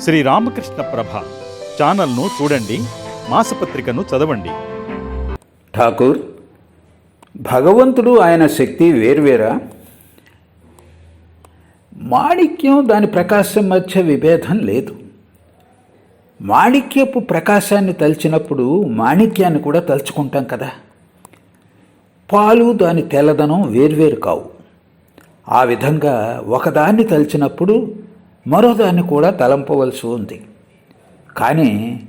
శ్రీ రామకృష్ణ ప్రభ ఛానల్ను చూడండి మాసపత్రికను చదవండి. ఠాకూర్ భగవంతుడు ఆయన శక్తి వేర్వేరా? మాణిక్యం దాని ప్రకాశం మధ్య విభేదం లేదు. మాణిక్యపు ప్రకాశాన్ని తలిచినప్పుడు మాణిక్యాన్ని కూడా తలుచుకుంటాం కదా. పాలు దాని తెల్లదనం వేర్వేరు కావు. ఆ విధంగా ఒకదాన్ని తలిచినప్పుడు మరోదాన్ని కూడా తలంపవలసి ఉంది. కానీ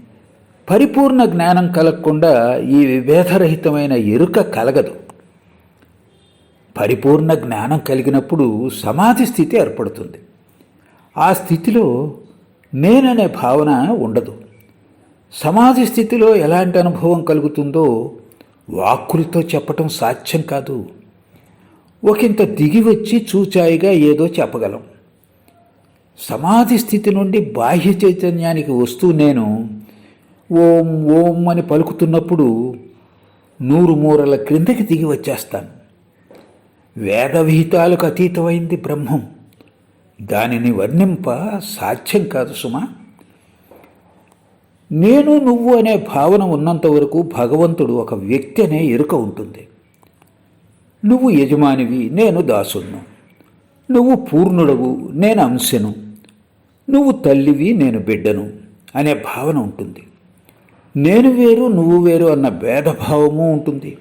పరిపూర్ణ జ్ఞానం కలగకుండా ఈ విభేదరహితమైన ఎరుక కలగదు. పరిపూర్ణ జ్ఞానం కలిగినప్పుడు సమాధి స్థితి ఏర్పడుతుంది. ఆ స్థితిలో నేననే భావన ఉండదు. సమాధి స్థితిలో ఎలాంటి అనుభవం కలుగుతుందో వాక్కులతో చెప్పటం సాధ్యం కాదు. ఒకంత దిగి వచ్చి చూచాయిగా ఏదో చెప్పగలం. సమాధి స్థితి నుండి బాహ్య చైతన్యానికి వస్తూ నేను ఓం ఓం అని పలుకుతున్నప్పుడు నూరు మూరల క్రిందకి దిగి వచ్చేస్తాను. వేద విహితాలకు అతీతమైంది బ్రహ్మం. దానిని వర్ణింప సాధ్యం కాదు సుమా. నేను నువ్వు అనే భావన ఉన్నంత వరకు భగవంతుడు ఒక వ్యక్తి అనే ఎరుక ఉంటుంది. నువ్వు యజమానివి నేను దాసును నువ్వు పూర్ణుడవు నేను అంశను. నువ్వు తల్లివి నేను బిడ్డను అనే భావన ఉంటుంది. నేను వేరు నువ్వు వేరు అన్న భేదభావము ఉంటుంది.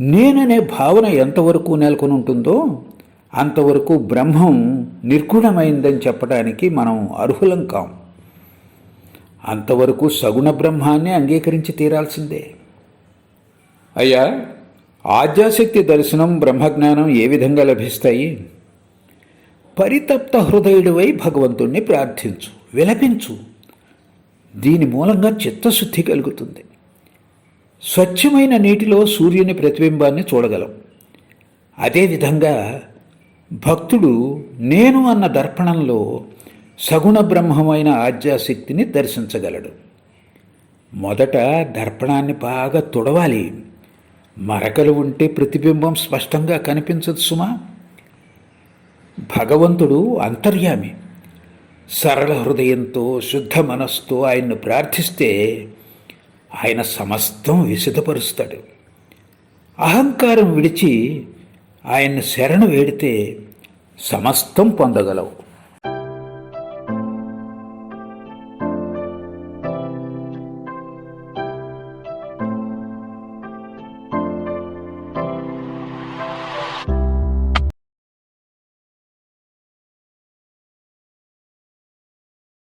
నేననే భావన ఎంతవరకు నెలకొని ఉంటుందో అంతవరకు బ్రహ్మం నిర్గుణమైందని చెప్పడానికి మనం అర్హులం కాం. అంతవరకు సగుణ బ్రహ్మాన్ని అంగీకరించి తీరాల్సిందే. అయ్యా ఆద్యాశక్తి దర్శనం బ్రహ్మజ్ఞానం ఏ విధంగా లభిస్తాయి? పరితప్త హృదయుడివై భగవంతుణ్ణి ప్రార్థించు విలపించు. దీని మూలంగా చిత్తశుద్ధి కలుగుతుంది. స్వచ్ఛమైన నీటిలో సూర్యుని ప్రతిబింబాన్ని చూడగలం. అదేవిధంగా భక్తుడు నేను అన్న దర్పణంలో సగుణ బ్రహ్మమైన ఆద్యాశక్తిని దర్శించగలడు. మొదట దర్పణాన్ని బాగా తుడవాలి. మరకలు ఉంటే ప్రతిబింబం స్పష్టంగా కనిపించదు సుమా. భగవంతుడు అంతర్యామి. సరళ హృదయంతో శుద్ధ మనస్సుతో ఆయన్ను ప్రార్థిస్తే ఆయన సమస్తం విసిదపరుస్తాడు. అహంకారం విడిచి ఆయన్ని శరణు వేడితే సమస్తం పొందగలవు.